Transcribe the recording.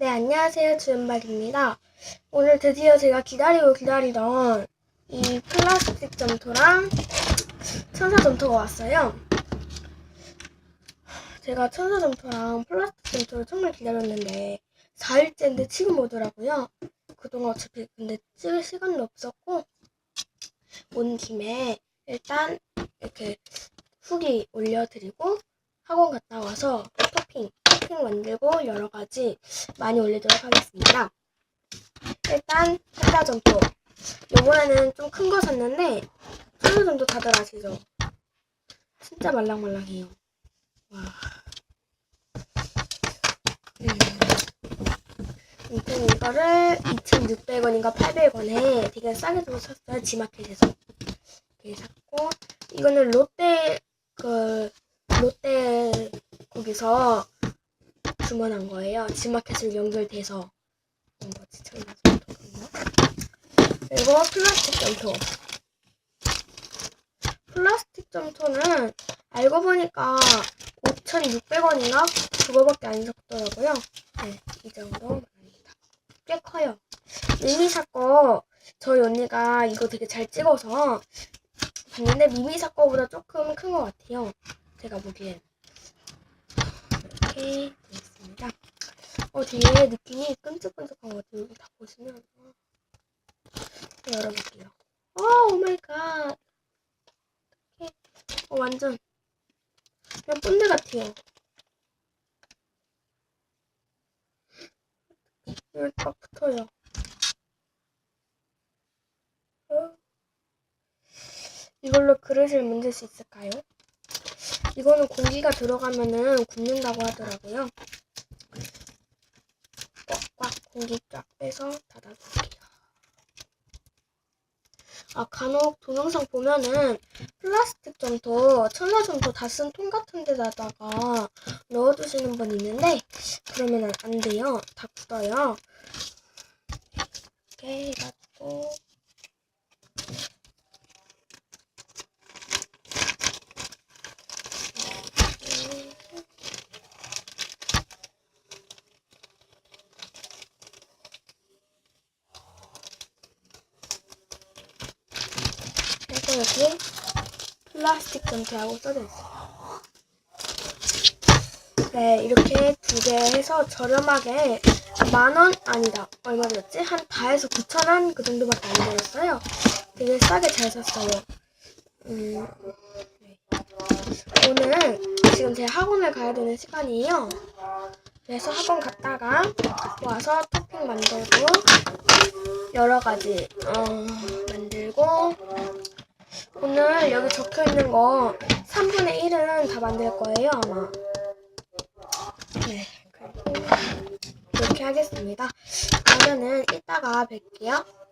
네, 안녕하세요. 주연박입니다. 오늘 드디어 제가 기다리고 기다리던 이 플라스틱 점토랑 천사 점토가 왔어요. 제가 천사 점토랑 플라스틱 점토를 정말 기다렸는데 4일째인데 지금 오더라고요. 그동안 어차피 근데 찍을 시간도 없었고 온 김에 일단 이렇게 후기 올려드리고 학원 갔다 와서 토핑, 만들고 여러 가지 많이 올리도록 하겠습니다. 일단 펜다 점포. 요번에는 좀 큰 거 샀는데 천사 점도 다들 아시죠? 진짜 말랑말랑해요. 와. 음. 아무튼 이거를 2,600원인가 800원에 되게 싸게 도 샀어요. 지마켓에서. 이렇게 샀고 이거는 롯데 그 롯데 거기서 주문한 거예요. 지마켓을 연결돼서 천사 점토군요. 그리고 플라스틱 점토. 플라스틱 점토는 알고 보니까 5,600원인가 그거밖에 안 샀더라고요. 네, 이 정도 말합니다. 꽤 커요. 미미사 거 저희 언니가 이거 되게 잘 찍어서 봤는데 미미사 거보다 조금 큰 것 같아요. 제가 보기엔 있습니다. 어 뒤에 느낌이. 여기 다 보시면 어, 열어볼게요. 오 마이 갓. 이렇게 어, 완전 그냥 본드 같아요. 여기 딱 붙어요. 어. 이걸로 그릇을 만들 수 있을까요? 이거는 공기가 들어가면은 굽는다고 하더라고요. 공기 쫙 빼서 닫아줄게요. 아, 간혹 동영상 보면은 플라스틱 점토, 천사 점토 다 쓴 통 같은 데다가 넣어두시는 분 있는데 그러면 안 돼요. 다 굳어요. 이렇게 해가지고 여기 플라스틱 점토라고 써져 있어요. 네, 이렇게 두 개 해서 저렴하게 만 원 아니다. 얼마 들었지? 한 다해서 9천 원 그 정도밖에 안 들었어요. 되게 싸게 잘 샀어요. 음, 네. 오늘 지금 제 학원을 가야 되는 시간이에요. 그래서 학원 갔다가 와서 토핑 만들고 여러 가지 어, 만들고 오늘 여기 적혀 있는 거 3분의 1은 다 만들 거예요 아마. 네, 이렇게 하겠습니다. 그러면은 이따가 뵐게요.